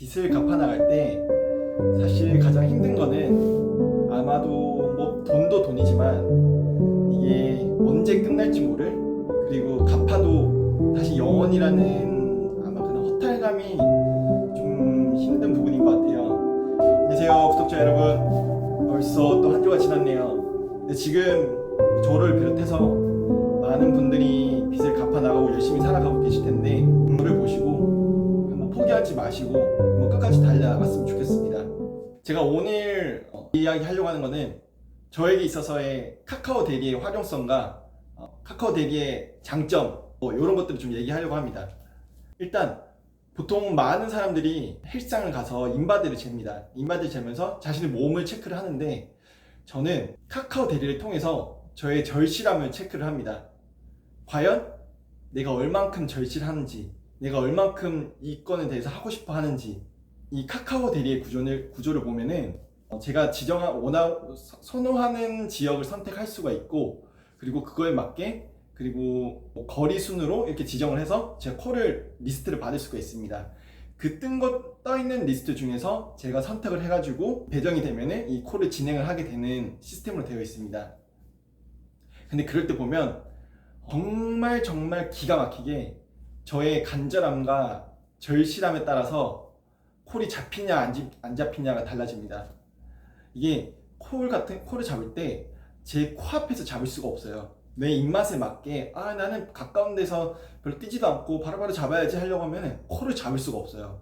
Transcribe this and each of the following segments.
빚을 갚아 나갈 때 사실 가장 힘든 거는 아마도 뭐 돈도 돈이지만 이게 언제 끝날지 모를 그리고 갚아도 다시 영원이라는 아마 그런 허탈감이 좀 힘든 부분인 것 같아요. 안녕하세요 구독자 여러분 벌써 또 한 주가 지났네요. 지금 저를 비롯해서 많은 분들이 빚을 갚아 나가고 열심히 살아가고 계실 텐데 이거를 보시고 한번 포기하지 마시고 끝까지 달려나갔으면 좋겠습니다. 제가 오늘 어, 이야기 하려고 하는 거는 저에게 있어서의 카카오 대리의 활용성과 어, 카카오 대리의 장점 뭐 이런 것들을 좀 얘기하려고 합니다. 일단 보통 많은 사람들이 헬스장을 가서 인바디를 잽니다. 인바디를 재면서 자신의 몸을 체크를 하는데 저는 카카오 대리를 통해서 저의 절실함을 체크를 합니다. 과연 내가 얼만큼 절실하는지, 내가 얼만큼 이 건에 대해서 하고 싶어 하는지, 이 카카오 대리의 구조를, 구조를 보면은 어, 제가 지정한, 원하, 서- 선호하는 지역을 선택할 수가 있고, 그리고 그거에 맞게, 그리고 뭐 거리 순으로 이렇게 지정을 해서 제가 콜을 리스트를 받을 수가 있습니다. 그뜬 것, 떠 있는 리스트 중에서 제가 선택을 해가지고 배정이 되면은 이 콜을 진행을 하게 되는 시스템으로 되어 있습니다. 근데 그럴 때 보면 정말 정말 기가 막히게 저의 간절함과 절실함에 따라서 콜이 잡히냐 안, 잡- 안 잡히냐가 달라집니다. 이게 콜 같은 콜을 잡을 때 제 코앞에서 잡을 수가 없어요. 내 입맛에 맞게 아 나는 가까운 데서 별로 뛰지도 않고 바로 바로 잡아야지 하려고 하면 콜을 잡을 수가 없어요.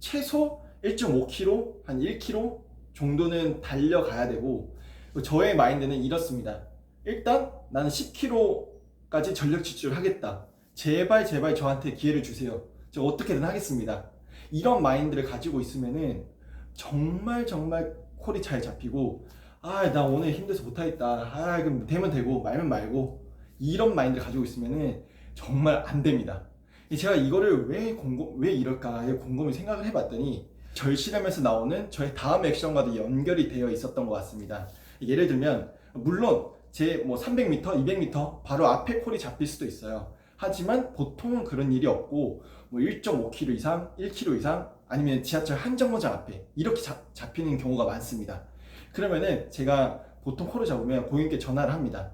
최소 1.5km, 한 1km 정도는 달려가야 되고 저의 마인드는 이렇습니다. 일단 나는 10km까지 전력 질주를 하겠다. 제발 제발 저한테 기회를 주세요. 저 어떻게든 하겠습니다. 이런 마인드를 가지고 있으면은 정말 정말 콜이 잘 잡히고 아 나 오늘 힘들어서 못하겠다. 아 그럼 되면 되고 말면 말고 이런 마인드를 가지고 있으면은 정말 안 됩니다. 제가 이거를 왜 공공 왜 이럴까 곰곰이 생각을 해봤더니 절실함에서 나오는 저의 다음 액션과도 연결이 되어 있었던 것 같습니다. 예를 들면 물론 제 뭐 300m, 200m 바로 앞에 콜이 잡힐 수도 있어요. 하지만 보통은 그런 일이 없고 뭐 1.5km 이상, 1km 이상 아니면 지하철 한 정거장 앞에 이렇게 잡, 잡히는 경우가 많습니다. 그러면은 제가 보통 콜을 잡으면 고객님께 전화를 합니다.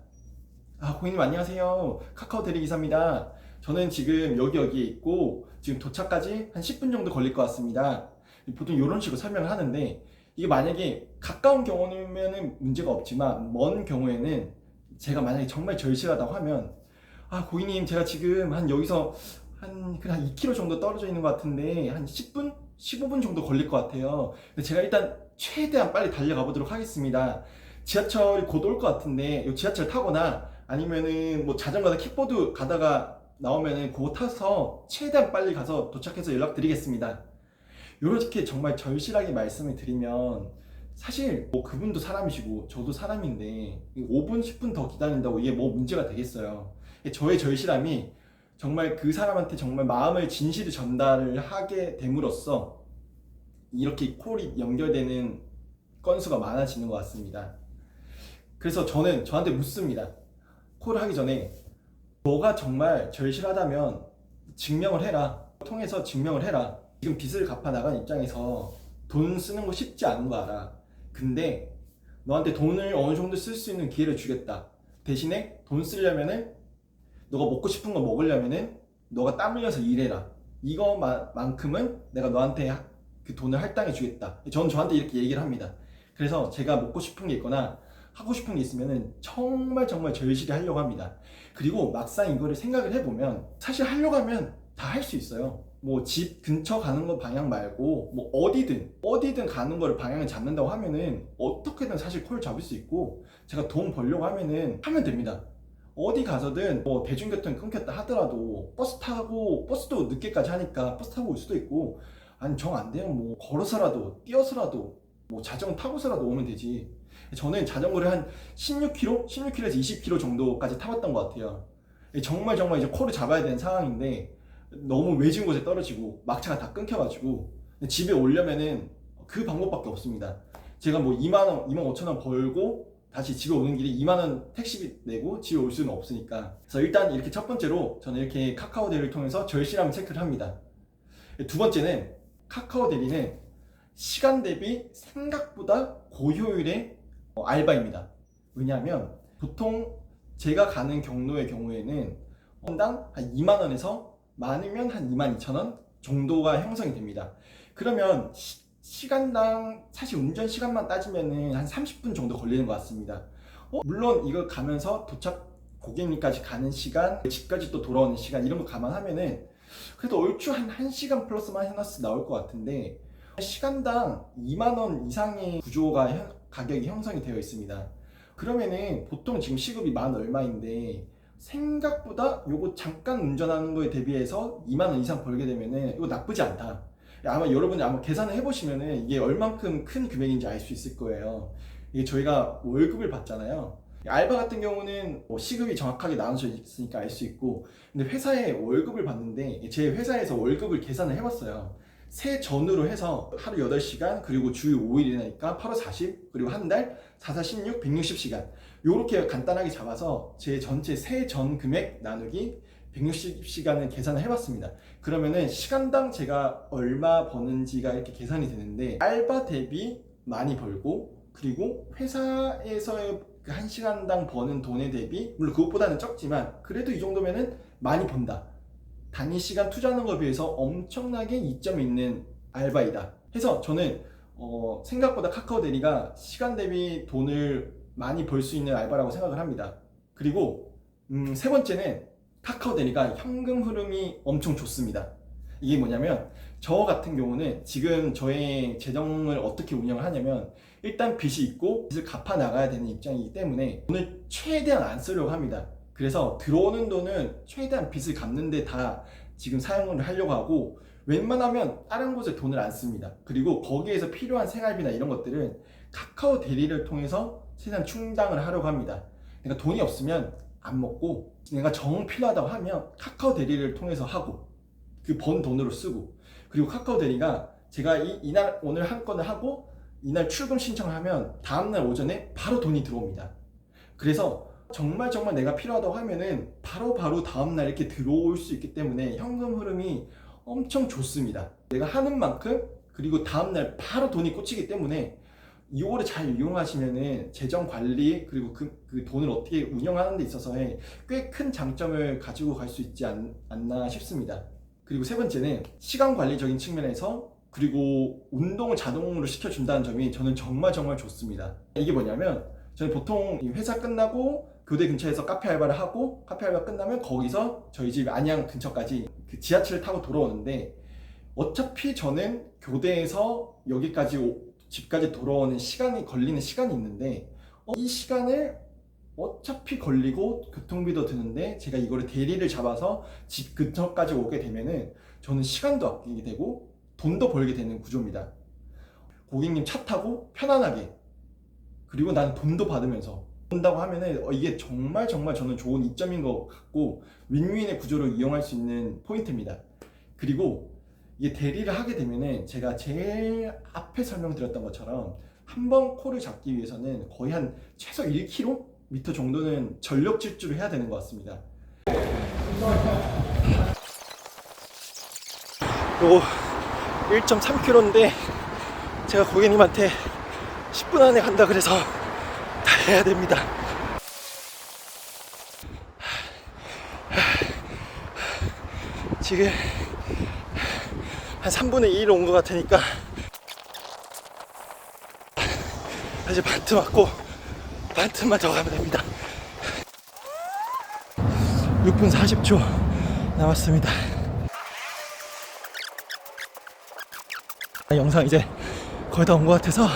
아 고객님 안녕하세요. 카카오 대리기사입니다. 저는 지금 여기 여기에 있고 지금 도착까지 한 10분 정도 걸릴 것 같습니다. 보통 이런 식으로 설명을 하는데 이게 만약에 가까운 경우는 문제가 없지만 먼 경우에는 제가 만약에 정말 절실하다고 하면 아 고객님 제가 지금 한 여기서 한 그냥 한 2km 정도 떨어져 있는 것 같은데 한 10분 15분 정도 걸릴 것 같아요. 제가 일단 최대한 빨리 달려가 보도록 하겠습니다. 지하철 곧올 것 같은데 이 지하철 타거나 아니면은 뭐 자전거나 킥보드 가다가 나오면은 그거 타서 최대한 빨리 가서 도착해서 연락드리겠습니다. 이렇게 정말 절실하게 말씀을 드리면 사실 뭐 그분도 사람이시고 저도 사람인데 5분 10분 더 기다린다고 이게 뭐 문제가 되겠어요. 저의 절실함이 정말 그 사람한테 정말 마음을 진실을 전달을 하게 됨으로써 이렇게 콜이 연결되는 건수가 많아지는 것 같습니다. 그래서 저는 저한테 묻습니다. 콜을 하기 전에 너가 정말 절실하다면 증명을 해라. 통해서 증명을 해라. 지금 빚을 갚아 나간 입장에서 돈 쓰는 거 쉽지 않은 거 알아. 근데 너한테 돈을 어느 정도 쓸 수 있는 기회를 주겠다. 대신에 돈 쓰려면은 너가 먹고 싶은 거 먹으려면은 너가 땀 흘려서 일해라. 이거만큼은 내가 너한테 하- 그 돈을 할당해 주겠다. 저는 저한테 이렇게 얘기를 합니다. 그래서 제가 먹고 싶은 게 있거나 하고 싶은 게 있으면은 정말 정말 절실히 하려고 합니다. 그리고 막상 이거를 생각을 해보면 사실 하려고 하면 다 할 수 있어요. 뭐 집 근처 가는 거 방향 말고 뭐 어디든 어디든 가는 거를 방향을 잡는다고 하면은 어떻게든 사실 콜 잡을 수 있고 제가 돈 벌려고 하면은 하면 됩니다. 어디 가서든 뭐 대중교통 끊겼다 하더라도 버스 타고 버스도 늦게까지 하니까 버스 타고 올 수도 있고 아니 정 안 되면 뭐 걸어서라도 뛰어서라도 뭐 자전거 타고서라도 오면 되지. 저는 자전거를 한 16km, 16km에서 20km 정도까지 타봤던 것 같아요. 정말 정말 이제 콜을 잡아야 되는 상황인데 너무 외진 곳에 떨어지고 막차가 다 끊겨가지고 집에 오려면은 그 방법밖에 없습니다. 제가 뭐 2만 원, 2만 5천 원 벌고 다시 집에 오는 길에 2만 원 택시비 내고 집에 올 수는 없으니까. 그래서 일단 이렇게 첫 번째로 저는 이렇게 카카오 대를 통해서 절실함을 체크를 합니다. 두 번째는 카카오 대리는 시간 대비 생각보다 고효율의 어, 알바입니다. 왜냐하면 보통 제가 가는 경로의 경우에는 건당 한 2만 원에서 많으면 한 2만 2천 원 정도가 형성이 됩니다. 그러면 시, 간당 사실 운전 시간만 따지면은 한 30분 정도 걸리는 것 같습니다. 어, 물론 이걸 가면서 도착 고객님까지 가는 시간, 집까지 또 돌아오는 시간 이런 거 감안하면은 그래도 얼추 한 1시간 플러스 마이너스 나올 것 같은데 시간당 2만 원 이상의 구조가 형- 가격이 형성이 되어 있습니다. 그러면은 보통 지금 시급이 만 얼마인데 생각보다 요거 잠깐 운전하는 거에 대비해서 2만 원 이상 벌게 되면은 이거 나쁘지 않다. 아마 여러분이 아마 계산을 해보시면은 이게 얼만큼 큰 금액인지 알 수 있을 거예요. 이게 저희가 월급을 받잖아요. 알바 같은 경우는 뭐 시급이 정확하게 나눠져 있으니까 알 수 있고 근데 회사에 월급을 받는데 제 회사에서 월급을 계산을 해봤어요. 세 전으로 해서 하루 8시간 그리고 주 5일이니까 8월 40 그리고 한 달 4, 4, 16, 160시간 요렇게 간단하게 잡아서 제 전체 세 전 금액 나누기 160시간을 계산을 해봤습니다. 그러면은 시간당 제가 얼마 버는지가 이렇게 계산이 되는데 알바 대비 많이 벌고 그리고 회사에서의 그한 시간당 버는 돈에 대비 물론 그것보다는 적지만 그래도 이 정도면은 많이 번다. 단위 시간 투자하는 것에 비해서 엄청나게 이점이 있는 알바이다. 해서 저는 어, 생각보다 카카오 대리가 시간 대비 돈을 많이 벌 수 있는 알바라고 생각을 합니다. 그리고 음, 세 번째는 카카오 대리가 현금 흐름이 엄청 좋습니다. 이게 뭐냐면 저 같은 경우는 지금 저의 재정을 어떻게 운영을 하냐면 일단 빚이 있고 빚을 갚아 나가야 되는 입장이기 때문에 돈을 최대한 안 쓰려고 합니다. 그래서 들어오는 돈은 최대한 빚을 갚는데 다 지금 사용을 하려고 하고 웬만하면 다른 곳에 돈을 안 씁니다. 그리고 거기에서 필요한 생활비나 이런 것들은 카카오 대리를 통해서 최대한 충당을 하려고 합니다. 그러니까 돈이 없으면 안 먹고 내가 정 필요하다고 하면 카카오 대리를 통해서 하고 그 번 돈으로 쓰고 그리고 카카오 대리가 제가 이, 이날 오늘 한 건을 하고 이날 출금 신청을 하면 다음날 오전에 바로 돈이 들어옵니다. 그래서 정말 정말 내가 필요하다고 하면은 바로바로 다음날 이렇게 들어올 수 있기 때문에 현금 흐름이 엄청 좋습니다. 내가 하는 만큼 그리고 다음날 바로 돈이 꽂히기 때문에 이거를 잘 이용하시면은 재정 관리 그리고 그, 그 돈을 어떻게 운영하는 데 있어서의 꽤 큰 장점을 가지고 갈 수 있지 않, 않나 싶습니다. 그리고 세 번째는 시간 관리적인 측면에서 그리고 운동을 자동으로 시켜준다는 점이 저는 정말 정말 좋습니다. 이게 뭐냐면 저는 보통 이 회사 끝나고 교대 근처에서 카페 알바를 하고 카페 알바 끝나면 거기서 저희 집 안양 근처까지 그 지하철을 타고 돌아오는데 어차피 저는 교대에서 여기까지 오- 집까지 돌아오는 시간이 걸리는 시간이 있는데 어, 이 시간을 어차피 걸리고 교통비도 드는데 제가 이거를 대리를 잡아서 집 근처까지 오게 되면은 저는 시간도 아끼게 되고 돈도 벌게 되는 구조입니다. 고객님 차 타고 편안하게 그리고 나는 돈도 받으면서 온다고 하면은 어, 이게 정말 정말 저는 좋은 이점인 것 같고 윈윈의 구조를 이용할 수 있는 포인트입니다. 그리고 이게 대리를 하게 되면은 제가 제일 앞에 설명드렸던 것처럼 한 번 코를 잡기 위해서는 거의 한 최소 1km 정도는 전력 질주를 해야 되는 것 같습니다. 요거 1.3km인데 제가 고객님한테 10분 안에 간다 그래서 다 해야 됩니다. 지금 한 3분의 2로 온 것 같으니까 이제 반트 맞고 반트만 더 가면 됩니다. 6분 40초 남았습니다. 영상 이제 거의 다 온 것 같아서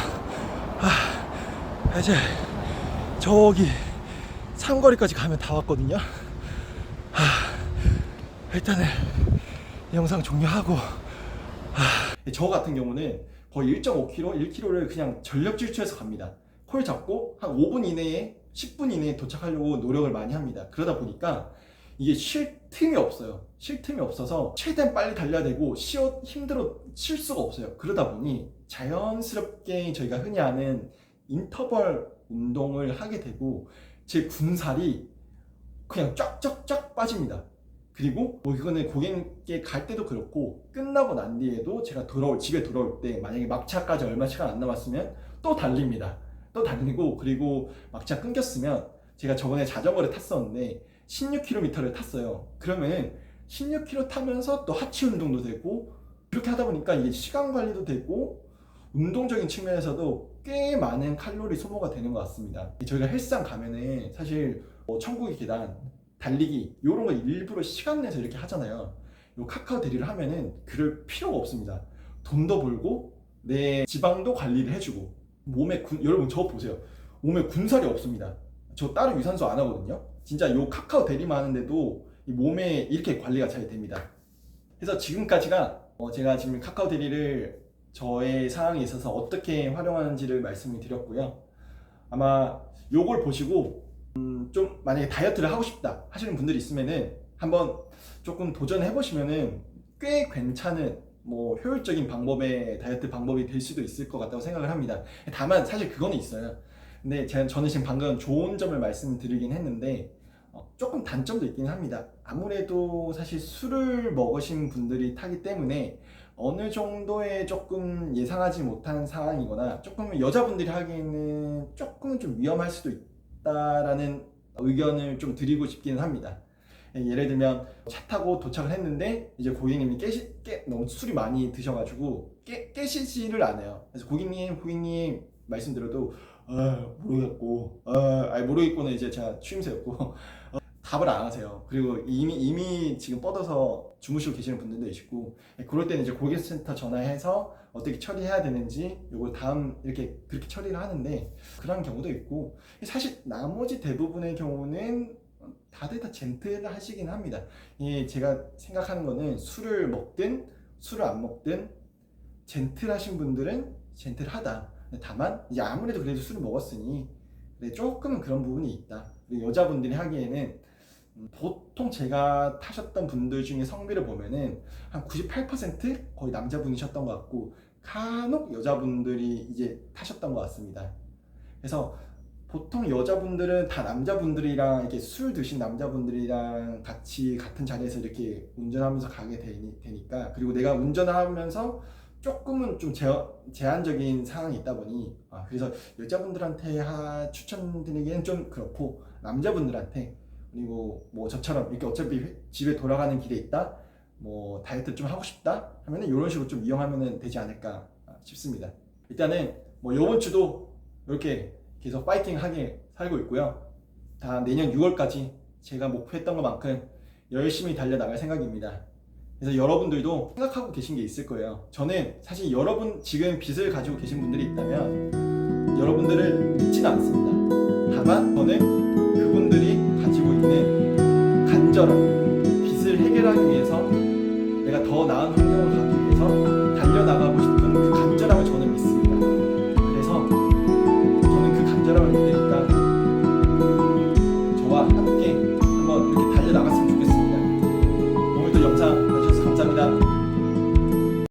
아, 이제 저기 상거리까지 가면 다 왔거든요. 아, 일단은 이 영상 종료하고 아, 저 같은 경우는 거의 1.5km, 1km를 그냥 전력 질주해서 갑니다. 콜 잡고 한 5분 이내에 10분 이내에 도착하려고 노력을 많이 합니다. 그러다 보니까 이게 쉴 틈이 없어요. 쉴 틈이 없어서 최대한 빨리 달려야 되고 쉬어 힘들어 쉴 수가 없어요. 그러다 보니 자연스럽게 저희가 흔히 아는 인터벌 운동을 하게 되고 제 군살이 그냥 쫙쫙쫙 빠집니다. 그리고 뭐 이거는 고객님께 갈 때도 그렇고 끝나고 난 뒤에도 제가 돌아올 집에 돌아올 때 만약에 막차까지 얼마 시간 안 남았으면 또 달립니다. 또 달리고 그리고 막차 끊겼으면 제가 저번에 자전거를 탔었는데 16km를 탔어요. 그러면은 16km 타면서 또 하체 운동도 되고 그렇게 하다 보니까 이게 시간 관리도 되고 운동적인 측면에서도 꽤 많은 칼로리 소모가 되는 것 같습니다. 저희가 헬스장 가면은 사실 뭐 천국의 계단, 달리기 이런 거 일부러 시간 내서 이렇게 하잖아요. 요 카카오 대리를 하면은 그럴 필요가 없습니다. 돈도 벌고 내 지방도 관리를 해주고 몸에 군, 여러분 저 보세요. 몸에 군살이 없습니다. 저 따로 유산소 안 하거든요. 진짜 요 카카오 대리만 하는데도 이 몸에 이렇게 관리가 잘 됩니다. 그래서 지금까지가 어, 제가 지금 카카오 대리를 저의 상황에 있어서 어떻게 활용하는지를 말씀을 드렸고요. 아마 요걸 보시고 음, 좀 만약에 다이어트를 하고 싶다 하시는 분들이 있으면은 한번 조금 도전해 보시면은 꽤 괜찮은 뭐 효율적인 방법의 다이어트 방법이 될 수도 있을 것 같다고 생각을 합니다. 다만 사실 그거는 있어요. 근데 제가 저는 지금 방금 좋은 점을 말씀드리긴 했는데 어, 조금 단점도 있긴 합니다. 아무래도 사실 술을 먹으신 분들이 타기 때문에 어느 정도의 조금 예상하지 못한 상황이거나 조금 여자분들이 하기에는 조금은 좀 위험할 수도 있 다라는 의견을 좀 드리고 싶기는 합니다. 예를 들면 차 타고 도착을 했는데 이제 고객님이 깨시, 깨, 너무 술이 많이 드셔가지고 깨, 깨시지를 않아요. 그래서 고객님, 고객님 말씀드려도 아, 모르겠고, 아, 아니, 모르겠고는 이제 제가 추임새였고 어, 답을 안 하세요. 그리고 이미 이미 지금 뻗어서 주무시고 계시는 분들도 계시고 그럴 때는 이제 고객센터 전화해서 어떻게 처리해야 되는지 요걸 다음 이렇게 그렇게 처리를 하는데 그런 경우도 있고 사실 나머지 대부분의 경우는 다들 다 젠틀 하시긴 합니다. 예, 제가 생각하는 거는 술을 먹든 술을 안 먹든 젠틀하신 분들은 젠틀하다. 다만 이제 아무래도 그래도 술을 먹었으니 조금은 그런 부분이 있다. 여자분들이 하기에는 음, 보통 제가 타셨던 분들 중에 성비를 보면은 한 98% 거의 남자분이셨던 것 같고 간혹 여자분들이 이제 타셨던 것 같습니다. 그래서 보통 여자분들은 다 남자분들이랑 이렇게 술 드신 남자분들이랑 같이 같은 자리에서 이렇게 운전하면서 가게 되니, 되니까 그리고 내가 운전을 하면서 조금은 좀 제, 제한적인 상황이 있다 보니 아, 그래서 여자분들한테 하, 추천드리기엔 좀 그렇고 남자분들한테 그리고 뭐 저처럼 이렇게 어차피 회- 집에 돌아가는 길에 있다? 뭐 다이어트 좀 하고 싶다? 하면은 이런 식으로 좀 이용하면 되지 않을까 싶습니다. 일단은 뭐 이번 주도 이렇게 계속 파이팅 하게 살고 있고요. 다 내년 6월까지 제가 목표했던 것만큼 열심히 달려나갈 생각입니다. 그래서 여러분들도 생각하고 계신 게 있을 거예요. 저는 사실 여러분 지금 빚을 가지고 계신 분들이 있다면 여러분들을 믿지는 않습니다. 다만 저는 적절한 빚을 해결하기 위해서 내가 더 나은